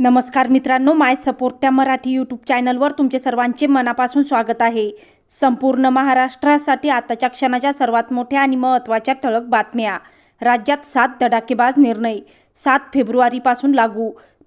नमस्कार मित्रांनो माय सपोर्ट त्या मराठी यूट्यूब चॅनलवर तुमचे सर्वांचे मनापासून स्वागत आहे. संपूर्ण महाराष्ट्रासाठी आताच्या क्षणाच्या सर्वात मोठ्या आणि महत्त्वाच्या ठळक बातम्या. राज्यात सात धडाकेबाज निर्णय सात फेब्रुवारीपासून लागू.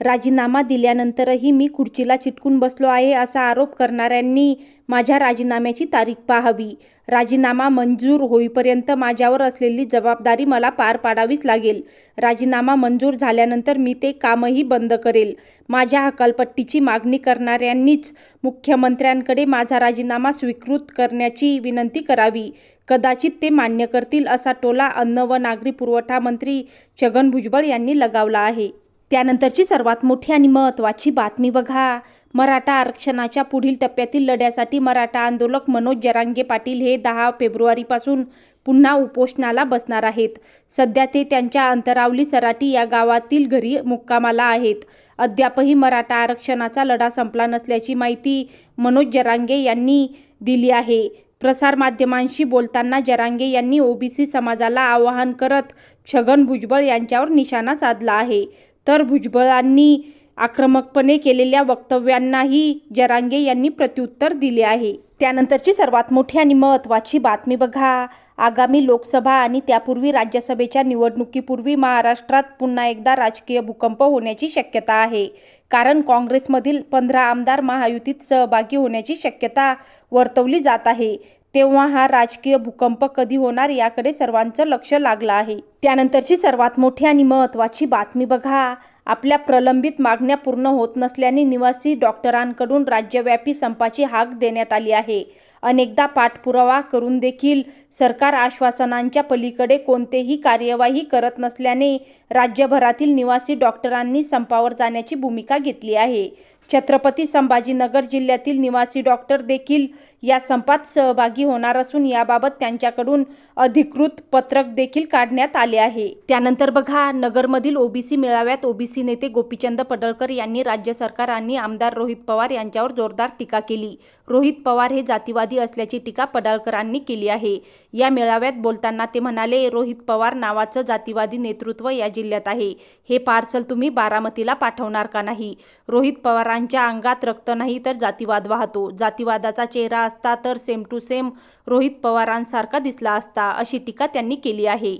राजीनामा दिल्यानंतरही मी खुर्चीला चिटकून बसलो आहे असा आरोप करणाऱ्यांनी माझ्या राजीनाम्याची तारीख पाहावी. राजीनामा मंजूर होईपर्यंत माझ्यावर असलेली जबाबदारी मला पार पाडावीच लागेल. राजीनामा मंजूर झाल्यानंतर मी ते कामही बंद करेल. माझ्या हकालपट्टीची मागणी करणाऱ्यांनीच मुख्यमंत्र्यांकडे माझा राजीनामा स्वीकृत करण्याची विनंती करावी. कदाचित ते मान्य करतील असा टोला अन्न व नागरी पुरवठा मंत्री छगन भुजबळ यांनी लगावला आहे. त्यानंतरची सर्वात मोठी आणि महत्त्वाची बातमी बघा. मराठा आरक्षणाच्या पुढील टप्प्यातील लढ्यासाठी मराठा आंदोलक मनोज जरांगे पाटील हे दहा फेब्रुवारीपासून पुन्हा उपोषणाला बसणार आहेत. सध्या ते त्यांच्या अंतरावली सराटी या गावातील घरी मुक्कामाला आहेत. अद्यापही मराठा आरक्षणाचा लढा संपला नसल्याची माहिती मनोज जरांगे यांनी दिली आहे. प्रसारमाध्यमांशी बोलताना जरांगे यांनी ओबीसी समाजाला आवाहन करत छगन भुजबळ यांच्यावर निशाणा साधला आहे. तर भुजबळांनी आक्रमकपणे केलेल्या वक्तव्यांनाही जरांगे यांनी प्रत्युत्तर दिले आहे. त्यानंतरची सर्वात मोठी आणि महत्त्वाची बातमी बघा. आगामी लोकसभा आणि त्यापूर्वी राज्यसभेच्या निवडणुकीपूर्वी महाराष्ट्रात पुन्हा एकदा राजकीय भूकंप होण्याची शक्यता आहे. कारण काँग्रेसमधील पंधरा आमदार महायुतीत सहभागी होण्याची शक्यता वर्तवली जात आहे. तेव्हा हा राजकीय भूकंप कधी होणार याकडे सर्वांचं लक्ष लागलं आहे. त्यानंतरची सर्वात मोठी आणि महत्त्वाची बातमी बघा. आपल्या प्रलंबित मागण्या पूर्ण होत नसल्याने निवासी डॉक्टरांकडून राज्यव्यापी संपाची हाक देण्यात आली आहे. अनेकदा पाठपुरावा करून देखील सरकार आश्वासनांच्या पलीकडे कोणतेही कार्यवाही करत नसल्याने राज्यभरातील निवासी डॉक्टरांनी संपावर जाण्याची भूमिका घेतली आहे. छत्रपती संभाजीनगर जिल्ह्यातील निवासी डॉक्टर देखील या संपात सहभागी होणार असून याबाबत त्यांच्याकडून अधिकृत पत्रक देखील काढण्यात आले आहे. त्यानंतर बघा नगरमधील ओबीसी मेळाव्यात ओबीसी नेते गोपीचंद पडळकर यांनी राज्य सरकार आणि आमदार रोहित पवार यांच्यावर जोरदार टीका केली. रोहित पवार हे जातीवादी असल्याची टीका पडळकरांनी केली आहे. या मेळाव्यात बोलताना ते म्हणाले रोहित पवार नावाचं जातीवादी नेतृत्व या जिल्ह्यात आहे. हे पार्सल तुम्ही बारामतीला पाठवणार का नाही? रोहित पवारांच्या अंगात रक्त नाही तर जातीवाद वाहतो. जातीवादाचा चेहरा असता तर सेम टू सेम रोहित पवारांसारखा दिसला असता अशी टीका त्यांनी केली आहे.